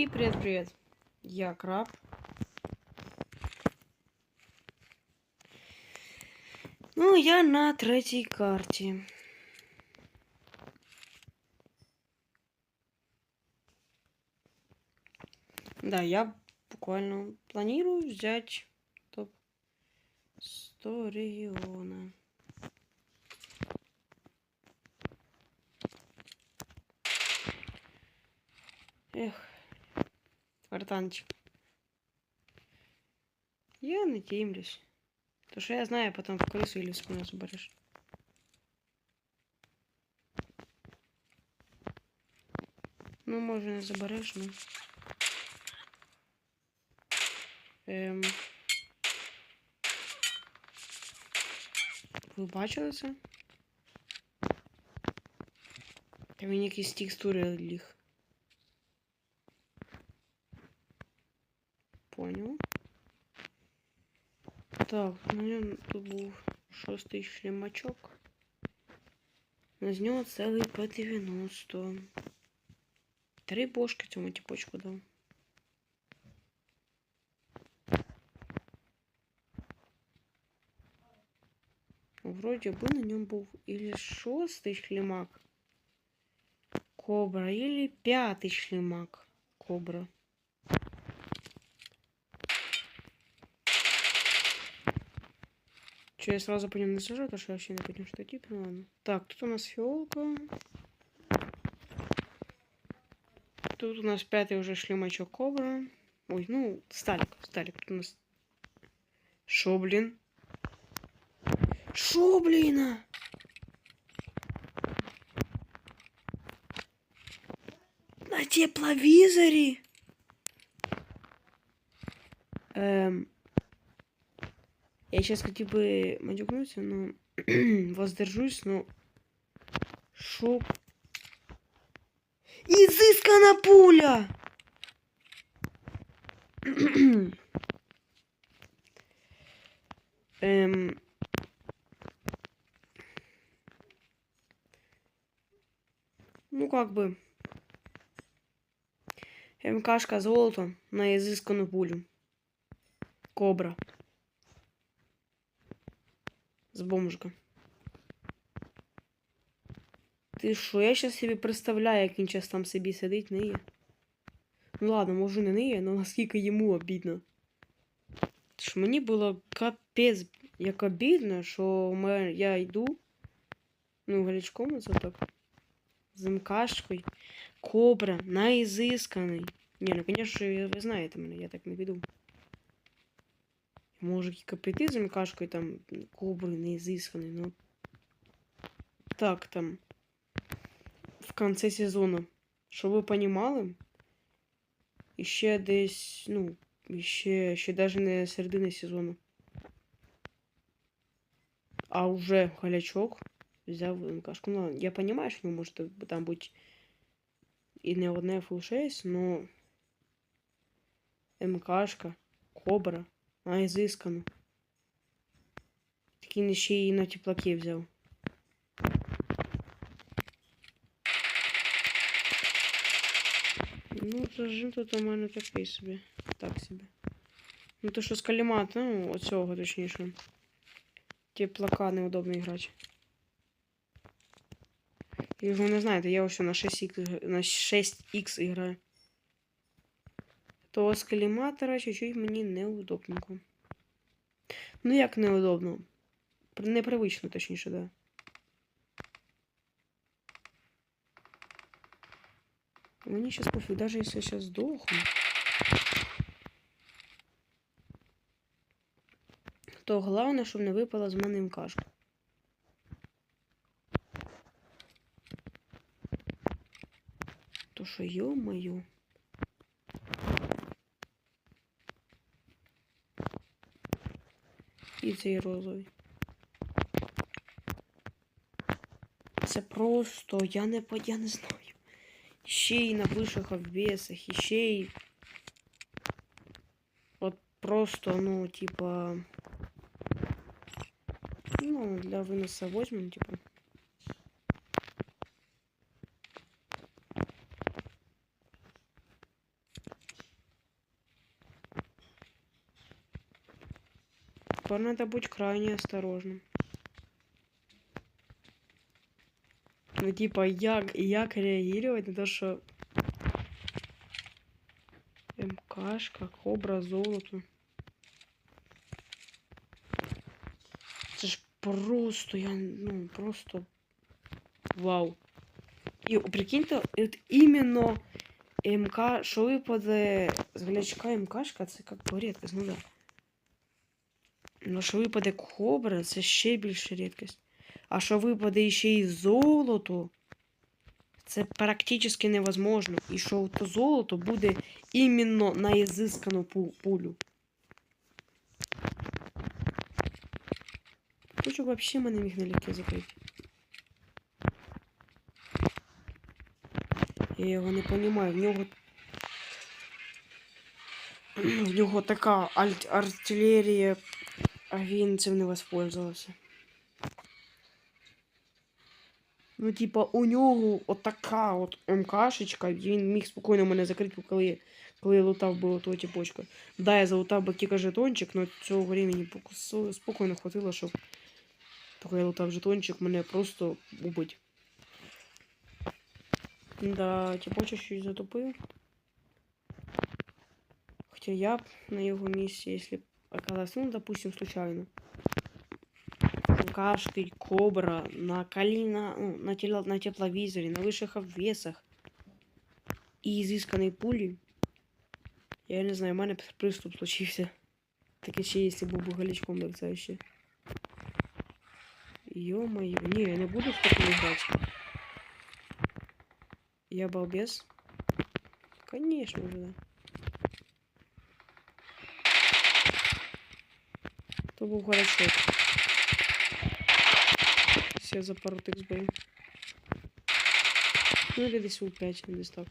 И привет-привет. Я Краб. Ну, я на третій карті. Да, я буквально планирую взять топ-100 региона. Эх, братанчик. Я надеюсь. То що я знаю, потом в крысу или в спину забереш. Ну, може не забереш, ну. Ем... Ви бачили це? Та він якісь текстури ліг. Понял. Так, у мене тут був шостий шлемачок. З нього цілий П-90. Три бошки цьому типочку дав. Вроде бы на нем был или шостый шлемак Кобра, или пятый шлемак Кобра. Я сразу по ним не сажу, то что я вообще не понял, что тип, ну ладно. Так, тут у нас фиолка. Тут у нас пятый уже шлемачок Кобра. Ой, ну, Сталик, Сталик. Тут у нас... Шо, блин? Шо, блин? а? На тепловизоре? Эм... Я сейчас хотел бы матюкнуться, но воздержусь, но... Шо... Изыскана пуля! эм... Ну, как бы... МКшка золото на изысканную пулю. Кобра З бомжика. Ти що, я зараз собі представляю, як він зараз там собі сидить, ниє. Ну ладно, може не ниє, але наскільки йому обідно. Тож мені було капець як обідно, що ми, я йду. Ну, галічком це так. З МКшкою. Кобра, наізисканий. Ні, ну, звісно, ви знаєте мене, я так не піду. Може тільки прийти з МКшкою там кобри неізисканий, ну. Так там. В конце сезону. Щоб ви понімали, іще десь, ну, ще, ще даже не середини сезону. А уже халячок взяв МКшку. Ну, я понимаю, що не може там бути і не одне фул 6, но МКшка, Кобра. А, изысканно. Такий не ще і на теплаки взяв. Ну, зажим тут у мене такий собі. Так собі. Ну то що з калімат, ну, оцього точніше. Теплака неудобно. І ви не знаєте, я ось на 6х на 6х граю. То з каліматора чуть-чуть мені неудобненько. Ну, як неудобно? Непривично, точніше, да. Мені сейчас пофиг, даже если я сейчас сдохну. То головне, щоб не випала з мене МКшка. То що, йо-моє. І цей розовий. Це просто, я не я не знаю. Ще й на вишах обвесах, і ще й... От просто, ну, типа... Ну, для выноса возьмем, типа. Тепер надо бути крайне осторожним. Ну, типа, як, як реагировать на то, що МКшка, кобра, золото. Це ж просто, я, ну, просто вау. І прикиньте, от іменно МК, що випаде з глячка МКшка, це як по рідкость, ну да. Ну, що випаде кобра, це ще більша рідкість. А що випаде ще й золото, це практично невозможно. І що то золото буде іменно на ізискану пулю. Хочу вообще мене міг налегке закрити. Я його не понимаю. В нього. В нього така альт артилерія, а він цим не воспользувався. Ну, типа, у нього отака от МКшечка, він міг спокійно мене закрити, коли, коли я лутав би того тіпочка. Да, я залутав би кілька жетончик, але цього времени спокійно хватило, щоб поки я лутав жетончик, мене просто убить. Да, тіпочок щось затопив. Хоча я б на його місці, якщо б оказався, ну, допустим, случайно. Кашки, кобра, на коліна, ну, на, тело, на тепловізорі, на вищих обвесах і изысканной пулі. Я не знаю, у мене б приступ случився. Таке ще, якщо був би галічком мерцаючи. Ё-моё, не, я не буду в такую играть. Я балбес? Конечно же, да. То був хорошо. Все за пару тих збив. Ну или десь у 5, десь так.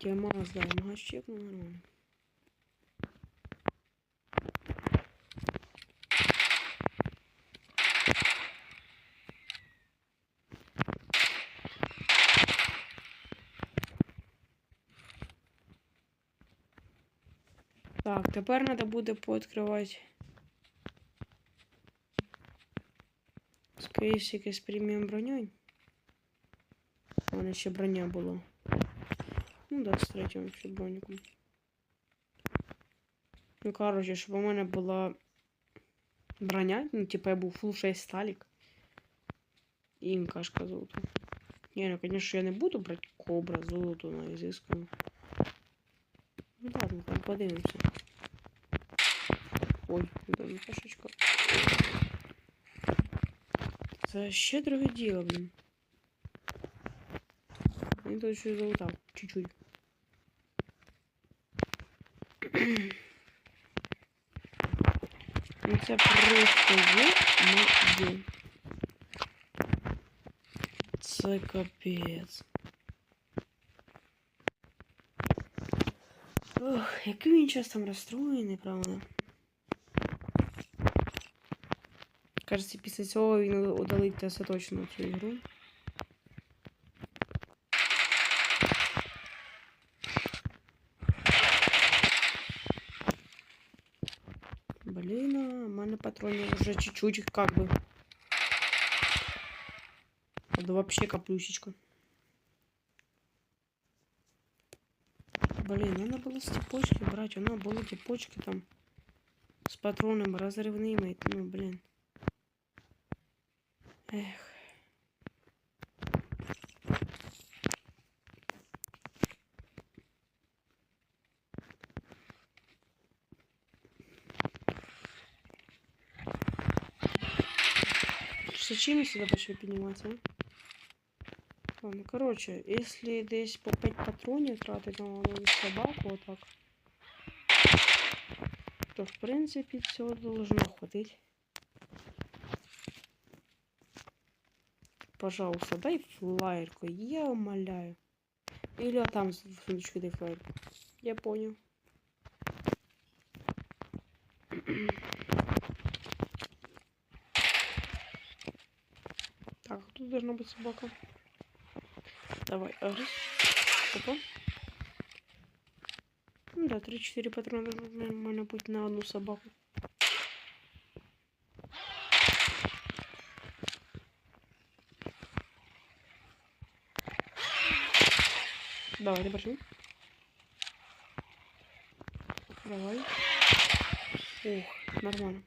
Тема, да, магаз чекнув нормально. Так, тепер треба буде пооткривати. Скоріше якесь преміум броню. У мене ще броня була. Ну да, з третім ще броніком. Ну, коротше, щоб у мене була броня, ну, типа я був full 6 сталік. І МКшка золото. Не, ну, конечно, я не буду брати кобра золото на ізискану. Ну ладно, там подивимося. Ой, блин, кошечка. Це ще друге діло, блін. Він тут щось залутав. Чуть-чуть. Ну це просто є моє. Це капець. Ох, який він час там розстроєний, правда. Кажется, після цього він удалить остаточно цю ігру. Блин, а у мене патронів уже чуть-чуть как бы. Да вообще каплюсечка. Блин, надо было с типочки брать, у нас было типочки там с патроном разрывными, ну блин. Эх. Зачем мы сюда пошли подниматься, а? Ладно, короче, если десь по 5 патронів тратить на одну собаку, вот так, то в принципе все должно хватить. Пожалуйста, дай флайерку, я умоляю. Или там в сундучке дай флайерку. Я понял. Так, тут должна быть собака. Давай, агресс. Опа. Ну да, 3-4 патрона нормально быть на одну собаку. Давай, ты пошли. Давай. Ух, нормально.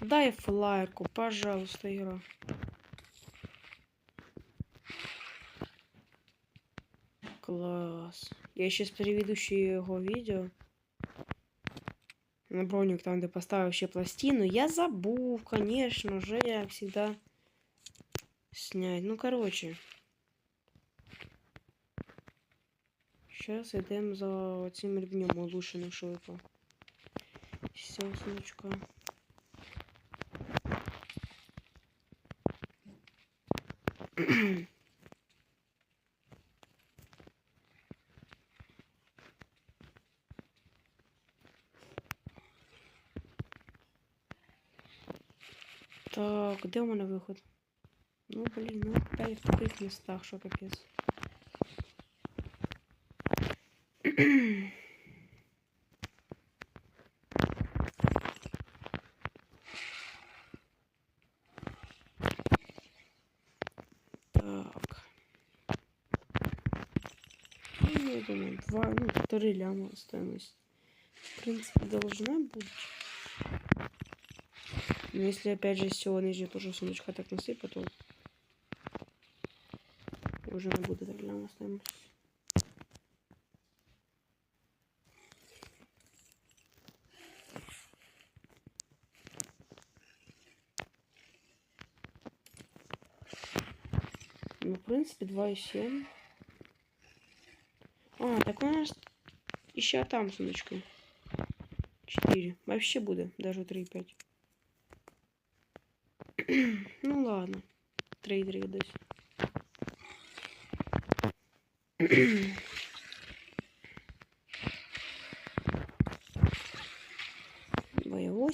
Дай флайерку, пожалуйста, игра. Класс. Я сейчас переведущий его видео. На броник там, где поставил ще пластину. Я забыл, конечно же, я всегда снять. Ну, короче. Сейчас идем за цим ремнем улучшенным швидко. Все, сумочка. Так, де у мене виход? Ну, блін, ну опять в таких містах, що капець. Так. Ну, я думаю, два, ну, три ляма стоимость. В принципе, должна быть. Но если опять же все ниже тоже сундучка так насыпать, то уже не буде так ляма стоимость. Ну, в принципе, 2,7. А, так у нас еще там сундучка. 4. Вообще буде, даже 3,5. ну ладно. 3,3 десь.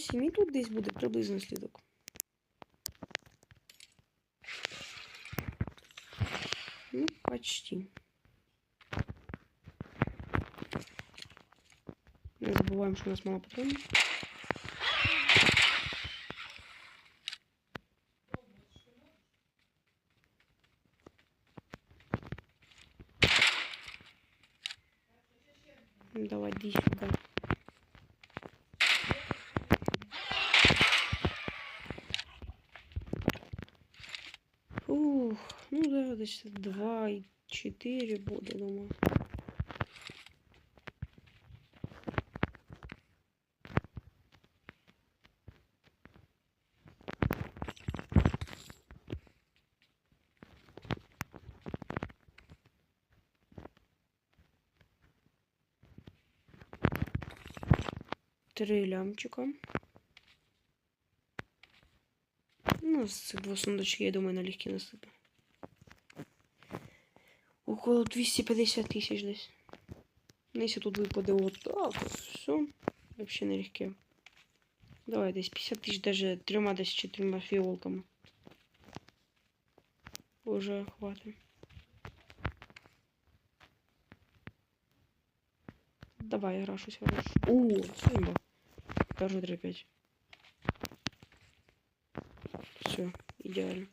8 і тут десь буде приблизно слідок. Ну, почти. Не забываем, что у нас мало патронов. Давай, иди сюда. Ух, ну да, десь 2 і 4 буде, думаю. Три лямчика. Ну, з цих двох я думаю, налегке насипе. Около 250 тисяч десь. Ну, якщо тут випаде вот так, все. Вообще налегке. Давай, десь 50 тисяч даже трьома десь чотирма фіолками. Уже хватит. Давай, гра щось хороше. О, симба. Даже 3-5. Все, идеально.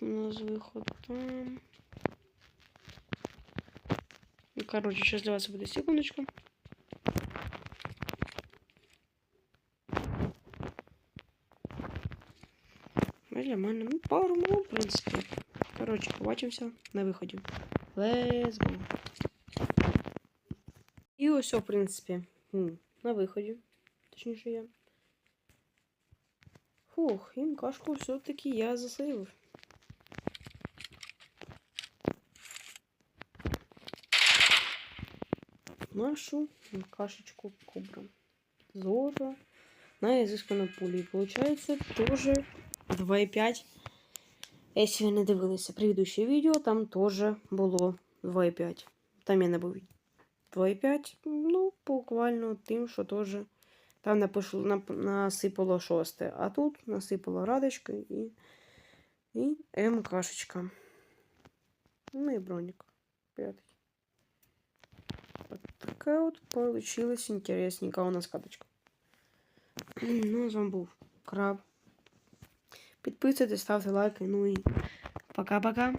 У нас выход там. Ну, короче, сейчас вас будет секундочку. Для мене, ну, пару мов, в принципі. Коротше, побачимося на виході. Let's go. І ось, в принципі, на виході. Точніше я. Фух, кашку все-таки я засейвив. Нашу кашечку кобра. Золото на изысканном пуле. И получается тоже 2,5 Якщо ви не дивилися предыдущее відео, там теж було 2,5. Там я не був 2,5, ну, буквально тим, що теж там напишу, нап, насипало шосте, а тут насипало радочка і, і МКшечка. Ну і бронік. П'ятий. Вот такая вот получилась интересненькая у нас каточка. Ну, з вами був краб. Підписуйтесь, ставте лайки. Ну і пока-пока.